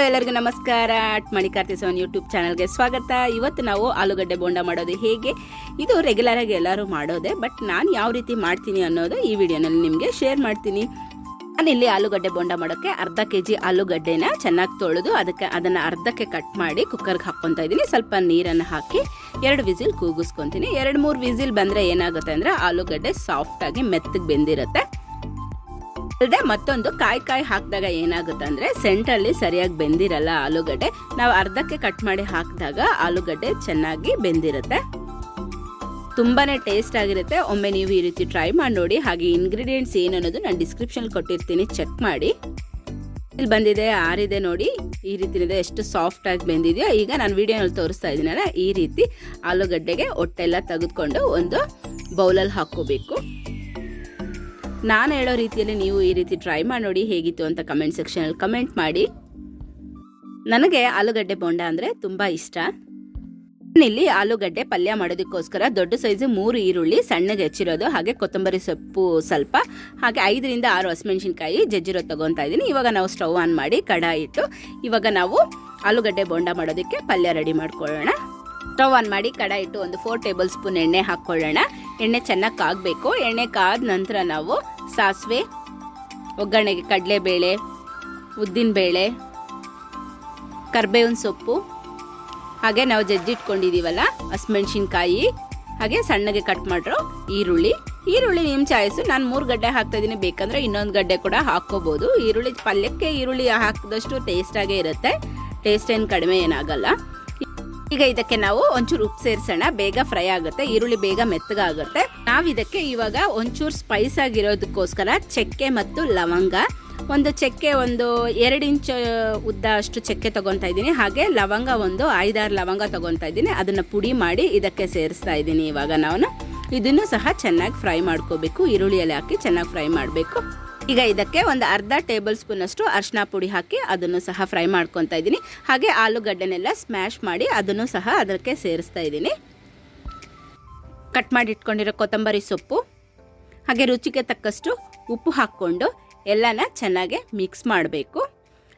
ಎಲ್ಲರಿಗೂ ನಮಸ್ಕಾರ. ಮಣಿಕಾರ್ತಿ ಸೋನ್ ಯೂಟ್ಯೂಬ್ ಚಾನಲ್ಗೆ ಸ್ವಾಗತ. ಇವತ್ತು ನಾವು ಆಲೂಗಡ್ಡೆ ಬೋಂಡ ಮಾಡೋದು ಹೇಗೆ? ಇದು ರೆಗ್ಯುಲರ್ ಆಗಿ ಎಲ್ಲರೂ ಮಾಡೋದೆ, ಬಟ್ ನಾನು ಯಾವ ರೀತಿ ಮಾಡ್ತೀನಿ ಅನ್ನೋದು ಈ ವಿಡಿಯೋನಲ್ಲಿ ನಿಮಗೆ ಶೇರ್ ಮಾಡ್ತೀನಿ. ನಾನಿಲ್ಲಿ ಆಲೂಗಡ್ಡೆ ಬೋಂಡ ಮಾಡೋಕ್ಕೆ ಅರ್ಧ ಕೆ ಜಿ ಆಲೂಗಡ್ಡೆನ ಚೆನ್ನಾಗಿ ತೊಳೆದು ಅದಕ್ಕೆ ಅದನ್ನು ಅರ್ಧಕ್ಕೆ ಕಟ್ ಮಾಡಿ ಕುಕ್ಕರ್ಗೆ ಹಾಕ್ಕೊತಾ ಇದ್ದೀನಿ. ಸ್ವಲ್ಪ ನೀರನ್ನು ಹಾಕಿ ಎರಡು ವಿಸಿಲ್ ಕೂಗಿಸ್ಕೊತೀನಿ. ಎರಡು ಮೂರು ವಿಸಿಲ್ ಬಂದರೆ ಏನಾಗುತ್ತೆ ಅಂದರೆ ಆಲೂಗಡ್ಡೆ ಸಾಫ್ಟಾಗಿ ಮೆತ್ತಗೆ ಬೆಂದಿರುತ್ತೆ. ಅಲ್ಲದೆ ಮತ್ತೊಂದು ಕಾಯಿ ಕಾಯಿ ಹಾಕಿದಾಗ ಏನಾಗುತ್ತೆ ಅಂದರೆ ಸೆಂಟಲ್ಲಿ ಸರಿಯಾಗಿ ಬೆಂದಿರಲ್ಲ ಆಲೂಗಡ್ಡೆ, ನಾವು ಅರ್ಧಕ್ಕೆ ಕಟ್ ಮಾಡಿ ಹಾಕಿದಾಗ ಆಲೂಗಡ್ಡೆ ಚೆನ್ನಾಗಿ ಬೆಂದಿರುತ್ತೆ. ತುಂಬಾನೇ ಟೇಸ್ಟ್ ಆಗಿರುತ್ತೆ. ಒಮ್ಮೆ ನೀವು ಈ ರೀತಿ ಟ್ರೈ ಮಾಡಿ ನೋಡಿ, ಹಾಗೆ ಇಂಗ್ರೀಡಿಯೆಂಟ್ಸ್ ಏನು ಅನ್ನೋದು ನಾನು ಡಿಸ್ಕ್ರಿಪ್ಷನ್ ಕೊಟ್ಟಿರ್ತೀನಿ ಚೆಕ್ ಮಾಡಿ. ಇಲ್ಲಿ ಬಂದಿದೆ, ಆರಿದೆ ನೋಡಿ. ಈ ರೀತಿನಿದೆ ಎಷ್ಟು ಸಾಫ್ಟ್ ಆಗಿ ಬೆಂದಿದೆಯೋ. ಈಗ ನಾನು ವಿಡಿಯೋನಲ್ಲಿ ತೋರಿಸ್ತಾ ಇದ್ದೀನಲ್ಲ, ಈ ರೀತಿ ಆಲೂಗಡ್ಡೆಗೆ ಹೊಟ್ಟೆಲ್ಲ ತೆಗೆದುಕೊಂಡು ಒಂದು ಬೌಲಲ್ಲಿ ಹಾಕ್ಕೋಬೇಕು. ನಾನು ಹೇಳೋ ರೀತಿಯಲ್ಲಿ ನೀವು ಈ ರೀತಿ ಟ್ರೈ ಮಾಡಿ ನೋಡಿ ಹೇಗಿತ್ತು ಅಂತ ಕಮೆಂಟ್ ಸೆಕ್ಷನಲ್ಲಿ ಕಮೆಂಟ್ ಮಾಡಿ. ನನಗೆ ಆಲೂಗಡ್ಡೆ ಬೋಂಡ ಅಂದರೆ ತುಂಬ ಇಷ್ಟ. ಇಲ್ಲಿ ಆಲೂಗಡ್ಡೆ ಪಲ್ಯ ಮಾಡೋದಕ್ಕೋಸ್ಕರ ದೊಡ್ಡ ಸೈಜು ಮೂರು ಈರುಳ್ಳಿ, ಸಣ್ಣಗೆ ಹೆಚ್ಚಿರೋದು, ಹಾಗೆ ಕೊತ್ತಂಬರಿ ಸೊಪ್ಪು ಸ್ವಲ್ಪ, ಹಾಗೆ ಐದರಿಂದ ಆರು ಹಸಿಮೆಣಸಿನ್ಕಾಯಿ ಜಜ್ಜಿರೋ ತಗೊತಾ ಇದ್ದೀನಿ. ಇವಾಗ ನಾವು ಸ್ಟವ್ ಆನ್ ಮಾಡಿ ಕಡಾಯಿ ಇಟ್ಟು, ಇವಾಗ ನಾವು ಆಲೂಗಡ್ಡೆ ಬೋಂಡ ಮಾಡೋದಕ್ಕೆ ಪಲ್ಯ ರೆಡಿ ಮಾಡ್ಕೊಳ್ಳೋಣ. ಸ್ಟವ್ ಆನ್ ಮಾಡಿ ಕಡಾಯಿ ಇಟ್ಟು ಒಂದು ಫೋರ್ ಟೇಬಲ್ ಸ್ಪೂನ್ ಎಣ್ಣೆ ಹಾಕ್ಕೊಳ್ಳೋಣ. ಎಣ್ಣೆ ಚೆನ್ನಾಗಿ ಕಾಗಬೇಕು. ಎಣ್ಣೆ ಕಾದ ನಂತರ ನಾವು ಸಾಸಿವೆ, ಒಗ್ಗರಣೆಗೆ ಕಡಲೆಬೇಳೆ, ಉದ್ದಿನಬೇಳೆ, ಕರ್ಬೇವಿನ ಸೊಪ್ಪು, ಹಾಗೆ ನಾವು ಜಜ್ಜಿಟ್ಕೊಂಡಿದ್ದೀವಲ್ಲ ಹಸಿಮೆಣ್ಸಿನ್ಕಾಯಿ, ಹಾಗೆ ಸಣ್ಣಗೆ ಕಟ್ ಮಾಡಿರೋ ಈರುಳ್ಳಿ. ಈರುಳ್ಳಿ ನಿಮ್ಮ ಚಾಯ್ಸು. ನಾನು ಮೂರು ಗಡ್ಡೆ ಹಾಕ್ತಾ ಇದ್ದೀನಿ ಬೇಕಂದ್ರೆ ಇನ್ನೊಂದು ಗಡ್ಡೆ ಕೂಡ ಹಾಕ್ಕೋಬೋದು. ಈರುಳ್ಳಿ ಪಲ್ಯಕ್ಕೆ ಈರುಳ್ಳಿ ಹಾಕಿದಷ್ಟು ಟೇಸ್ಟಾಗೇ ಇರುತ್ತೆ. ಟೇಸ್ಟ್ ಏನು ಕಡಿಮೆ ಏನಾಗಲ್ಲ. ಈಗ ಇದಕ್ಕೆ ನಾವು ಒಂಚೂರು ಉಪ್ಪು ಸೇರಿಸೋಣ. ಬೇಗ ಫ್ರೈ ಆಗುತ್ತೆ, ಈರುಳ್ಳಿ ಬೇಗ ಮೆತ್ತಗಾಗುತ್ತೆ. ನಾವು ಇದಕ್ಕೆ ಇವಾಗ ಒಂಚೂರು ಸ್ಪೈಸ್ ಆಗಿರೋದಕ್ಕೋಸ್ಕರ ಚಕ್ಕೆ ಮತ್ತು ಲವಂಗ. ಒಂದು ಚಕ್ಕೆ ಒಂದು ಎರಡು ಇಂಚ್ ಉದ್ದ ಅಷ್ಟು ಚಕ್ಕೆ ತಗೊತಾ ಇದ್ದೀನಿ. ಹಾಗೆ ಲವಂಗ ಒಂದು ಐದಾರು ಲವಂಗ ತಗೊತಾ ಇದ್ದೀನಿ. ಅದನ್ನು ಪುಡಿ ಮಾಡಿ ಇದಕ್ಕೆ ಸೇರಿಸ್ತಾ ಇದ್ದೀನಿ ಇವಾಗ ನಾನು ಇದನ್ನು ಸಹ ಚೆನ್ನಾಗಿ ಫ್ರೈ ಮಾಡ್ಕೋಬೇಕು. ಈರುಳ್ಳಿಯಲ್ಲಿ ಹಾಕಿ ಚೆನ್ನಾಗಿ ಫ್ರೈ ಮಾಡಬೇಕು. ಈಗ ಇದಕ್ಕೆ ಒಂದು ಅರ್ಧ ಟೇಬಲ್ ಸ್ಪೂನ್ ಅಷ್ಟು ಅರಿಶಿನ ಪುಡಿ ಹಾಕಿ ಅದನ್ನು ಸಹ ಫ್ರೈ ಮಾಡ್ಕೊತಾ ಇದ್ದೀನಿ. ಹಾಗೆ ಆಲೂಗಡ್ಡೆನೆಲ್ಲ ಸ್ಮ್ಯಾಶ್ ಮಾಡಿ ಅದನ್ನು ಸಹ ಅದಕ್ಕೆ ಸೇರಿಸ್ತಾ ಇದ್ದೀನಿ. ಕಟ್ ಮಾಡಿ ಇಟ್ಕೊಂಡಿರೋ ಕೊತ್ತಂಬರಿ ಸೊಪ್ಪು, ಹಾಗೆ ರುಚಿಗೆ ತಕ್ಕಷ್ಟು ಉಪ್ಪು ಹಾಕ್ಕೊಂಡು ಎಲ್ಲನ ಚೆನ್ನಾಗಿ ಮಿಕ್ಸ್ ಮಾಡಬೇಕು.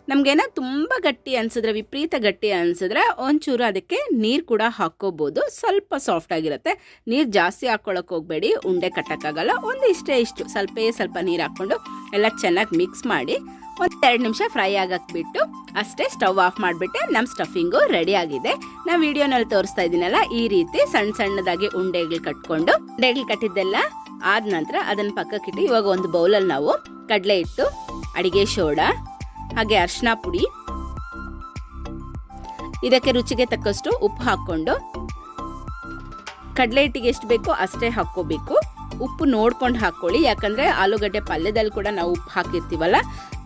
ನಮಗೇನ ತುಂಬ ಗಟ್ಟಿ ಅನಿಸಿದ್ರೆ, ವಿಪರೀತ ಗಟ್ಟಿ ಅನಿಸಿದ್ರೆ ಒಂಚೂರು ಅದಕ್ಕೆ ನೀರು ಕೂಡ ಹಾಕ್ಕೋಬೋದು. ಸ್ವಲ್ಪ ಸಾಫ್ಟ್ ಆಗಿರುತ್ತೆ. ನೀರು ಜಾಸ್ತಿ ಹಾಕ್ಕೊಳಕ್ಕೆ ಹೋಗಬೇಡಿ. ಉಂಡೆ ಕಟ್ಟೋಕ್ಕಾಗಲ್ಲ. ಒಂದು ಇಷ್ಟೇ ಇಷ್ಟು. ಸ್ವಲ್ಪೇ ಸ್ವಲ್ಪ ನೀರು ಹಾಕ್ಕೊಂಡು ಎಲ್ಲ ಚೆನ್ನಾಗಿ ಮಿಕ್ಸ್ ಮಾಡಿ ಒಂದು ಎರಡು ನಿಮಿಷ ಫ್ರೈ ಆಗಕ್ಕೆ ಬಿಟ್ಟು ಅಷ್ಟೇ ಸ್ಟವ್ ಆಫ್ ಮಾಡಿಬಿಟ್ಟೆ. ನಮ್ಮ ಸ್ಟಫಿಂಗು ರೆಡಿ ಆಗಿದೆ. ನಾವು ವಿಡಿಯೋನಲ್ಲಿ ತೋರಿಸ್ತಾ ಇದ್ದೀನಲ್ಲ, ಈ ರೀತಿ ಸಣ್ಣ ಸಣ್ಣದಾಗಿ ಉಂಡೆಗಳು ಕಟ್ಕೊಂಡು, ಉಂಡೆಗಳು ಕಟ್ಟಿದ್ದೆಲ್ಲ ಆದ ನಂತರ ಅದನ್ನು ಪಕ್ಕಕ್ಕಿಟ್ಟು ಇವಾಗ ಒಂದು ಬೌಲಲ್ಲಿ ನಾವು ಕಡಲೆ ಇಟ್ಟು ಅಡಿಗೆ ಸೋಡಾ ಹಾಗೆ ಅರ್ಶಿನ ಪುಡಿ. ಇದಕ್ಕೆ ರುಚಿಗೆ ತಕ್ಕಷ್ಟು ಉಪ್ಪು ಹಾಕ್ಕೊಂಡು, ಕಡಲೆ ಹಿಟ್ಟಿಗೆ ಎಷ್ಟು ಬೇಕೋ ಅಷ್ಟೇ ಹಾಕ್ಕೋಬೇಕು. ಉಪ್ಪು ನೋಡ್ಕೊಂಡು ಹಾಕ್ಕೊಳ್ಳಿ, ಯಾಕಂದರೆ ಆಲೂಗಡ್ಡೆ ಪಲ್ಯದಲ್ಲಿ ಕೂಡ ನಾವು ಉಪ್ಪು ಹಾಕಿರ್ತೀವಲ್ಲ,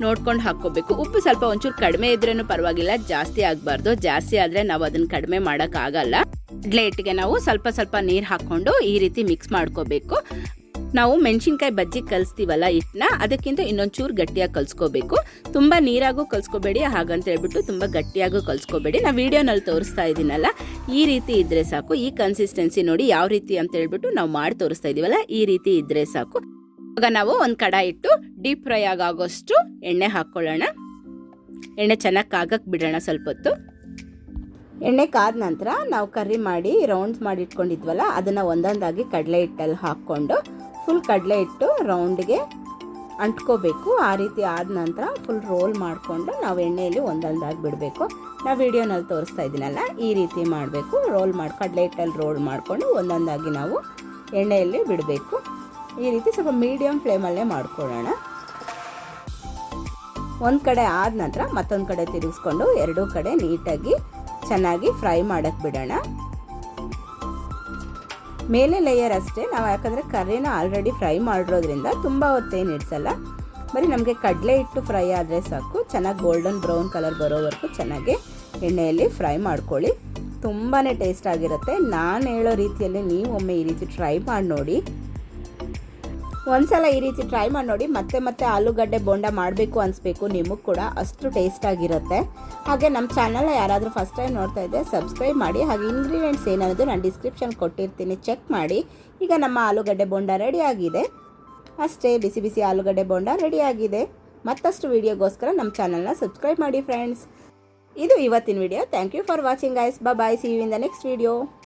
ನೋಡ್ಕೊಂಡು ಹಾಕ್ಕೋಬೇಕು. ಉಪ್ಪು ಸ್ವಲ್ಪ ಒಂಚೂರು ಕಡಿಮೆ ಇದ್ರೂ ಪರವಾಗಿಲ್ಲ, ಜಾಸ್ತಿ ಆಗಬಾರ್ದು. ಜಾಸ್ತಿ ಆದರೆ ನಾವು ಅದನ್ನು ಕಡಿಮೆ ಮಾಡೋಕ್ಕಾಗಲ್ಲ. ಕಡಲೆ ಹಿಟ್ಟಿಗೆ ನಾವು ಸ್ವಲ್ಪ ಸ್ವಲ್ಪ ನೀರು ಹಾಕ್ಕೊಂಡು ಈ ರೀತಿ ಮಿಕ್ಸ್ ಮಾಡ್ಕೋಬೇಕು. ನಾವು ಮೆಣಸಿನ್ಕಾಯಿ ಬಜ್ಜಿ ಕಲಿಸ್ತೀವಲ್ಲ ಹಿಟ್ಟನ್ನ, ಅದಕ್ಕಿಂತ ಇನ್ನೊಂಚೂರು ಗಟ್ಟಿಯಾಗಿ ಕಲ್ಸ್ಕೋಬೇಕು. ತುಂಬ ನೀರಾಗೂ ಕಲ್ಸ್ಕೋಬೇಡಿ, ಹಾಗಂತ ಹೇಳ್ಬಿಟ್ಟು ತುಂಬ ಗಟ್ಟಿಯಾಗೂ ಕಲ್ಸ್ಕೋಬೇಡಿ. ನಾವು ವಿಡಿಯೋನಲ್ಲಿ ತೋರಿಸ್ತಾ ಇದ್ದೀನಲ್ಲ, ಈ ರೀತಿ ಇದ್ರೆ ಸಾಕು. ಈ ಕನ್ಸಿಸ್ಟೆನ್ಸಿ ನೋಡಿ ಯಾವ ರೀತಿ ಅಂತ ಹೇಳ್ಬಿಟ್ಟು ನಾವು ಮಾಡಿ ತೋರಿಸ್ತಾ ಇದೀವಲ್ಲ, ಈ ರೀತಿ ಇದ್ರೆ ಸಾಕು. ಇವಾಗ ನಾವು ಒಂದು ಕಡಾಯಿ ಇಟ್ಟು ಡೀಪ್ ಫ್ರೈ ಆಗೋಷ್ಟು ಎಣ್ಣೆ ಹಾಕ್ಕೊಳ್ಳೋಣ. ಎಣ್ಣೆ ಚೆನ್ನಾಗಿ ಕಾಗಕ್ಕೆ ಬಿಡೋಣ ಸ್ವಲ್ಪ ಹೊತ್ತು. ಎಣ್ಣೆ ಕಾದ ನಂತರ ನಾವು ಕರ್ರಿ ಮಾಡಿ ರೌಂಡ್ಸ್ ಮಾಡಿ ಇಟ್ಕೊಂಡಿದ್ವಲ್ಲ, ಅದನ್ನು ಒಂದೊಂದಾಗಿ ಕಡಲೆ ಹಿಟ್ಟಲ್ಲಿ ಹಾಕ್ಕೊಂಡು ಫುಲ್ ಕಡಲೆ ಇಟ್ಟು ರೌಂಡ್ಗೆ ಅಂಟ್ಕೋಬೇಕು. ಆ ರೀತಿ ಆದ ನಂತರ ಫುಲ್ ರೋಲ್ ಮಾಡಿಕೊಂಡು ನಾವು ಎಣ್ಣೆಯಲ್ಲಿ ಒಂದೊಂದಾಗಿ ಬಿಡಬೇಕು. ನಾವು ವಿಡಿಯೋನಲ್ಲಿ ತೋರಿಸ್ತಾ ಇದ್ದೀನಲ್ಲ, ಈ ರೀತಿ ಮಾಡಬೇಕು. ರೋಲ್ ಮಾಡಿ, ಕಡಲೆ ಹಿಟ್ಟಲ್ಲಿ ರೋಲ್ ಮಾಡಿಕೊಂಡು ಒಂದೊಂದಾಗಿ ನಾವು ಎಣ್ಣೆಯಲ್ಲಿ ಬಿಡಬೇಕು. ಈ ರೀತಿ ಸ್ವಲ್ಪ ಮೀಡಿಯಮ್ ಫ್ಲೇಮಲ್ಲೇ ಮಾಡ್ಕೊಳ್ಳೋಣ. ಒಂದು ಕಡೆ ಆದ ನಂತರ ಮತ್ತೊಂದು ಕಡೆ ತಿರುಗಿಸ್ಕೊಂಡು ಎರಡೂ ಕಡೆ ನೀಟಾಗಿ ಚೆನ್ನಾಗಿ ಫ್ರೈ ಮಾಡೋಕ್ಕೆ ಬಿಡೋಣ. ಮೇಲೆ ಲೇಯರ್ ಅಷ್ಟೇ. ನಾವು ಯಾಕಂದರೆ ಕರ್ರಿನ ಆಲ್ರೆಡಿ ಫ್ರೈ ಮಾಡಿರೋದ್ರಿಂದ ತುಂಬ ಹೊತ್ತೇನು ಇಡ್ಸಲ್ಲ. ಬರೀ ನಮಗೆ ಕಡಲೆ ಇಟ್ಟು ಫ್ರೈ ಆದರೆ ಸಾಕು. ಚೆನ್ನಾಗಿ ಗೋಲ್ಡನ್ ಬ್ರೌನ್ ಕಲರ್ ಬರೋವರೆಗೂ ಚೆನ್ನಾಗಿ ಎಣ್ಣೆಯಲ್ಲಿ ಫ್ರೈ ಮಾಡ್ಕೊಳ್ಳಿ. ತುಂಬಾ ಟೇಸ್ಟ್ ಆಗಿರುತ್ತೆ. ನಾನು ಹೇಳೋ ರೀತಿಯಲ್ಲಿ ನೀವು ಒಮ್ಮೆ ಈ ರೀತಿ ಟ್ರೈ ಮಾಡಿ ನೋಡಿ. ಒಂದ್ಸಲ ಈ ರೀತಿ ಟ್ರೈ ಮಾಡಿ ನೋಡಿ, ಮತ್ತೆ ಮತ್ತೆ ಆಲೂಗಡ್ಡೆ ಬೋಂಡ ಮಾಡಬೇಕು ಅನಿಸ್ಬೇಕು, ನಿಮಗೂ ಕೂಡ ಅಷ್ಟು ಟೇಸ್ಟ್ ಆಗಿರುತ್ತೆ. ಹಾಗೆ ನಮ್ಮ ಚಾನಲ್ ಯಾರಾದರೂ ಫಸ್ಟ್ ಟೈಮ್ ನೋಡ್ತಾ ಇದ್ದೆ ಸಬ್ಸ್ಕ್ರೈಬ್ ಮಾಡಿ, ಹಾಗೆ ಇಂಗ್ರೀಡಿಯೆಂಟ್ಸ್ ಏನನ್ನೋದು ನಾನು ಡಿಸ್ಕ್ರಿಪ್ಷನ್ ಕೊಟ್ಟಿರ್ತೀನಿ ಚೆಕ್ ಮಾಡಿ. ಈಗ ನಮ್ಮ ಆಲೂಗಡ್ಡೆ ಬೋಂಡ ರೆಡಿ ಆಗಿದೆ. ಅಷ್ಟೇ, ಬಿಸಿ ಬಿಸಿ ಆಲೂಗಡ್ಡೆ ಬೋಂಡ ರೆಡಿ ಆಗಿದೆ. ಮತ್ತಷ್ಟು ವೀಡಿಯೋಗೋಸ್ಕರ ನಮ್ಮ ಚಾನಲ್ನ ಸಬ್ಸ್ಕ್ರೈಬ್ ಮಾಡಿ ಫ್ರೆಂಡ್ಸ್ ಇದು ಇವತ್ತಿನ video thank you for watching guys bye see you in the next video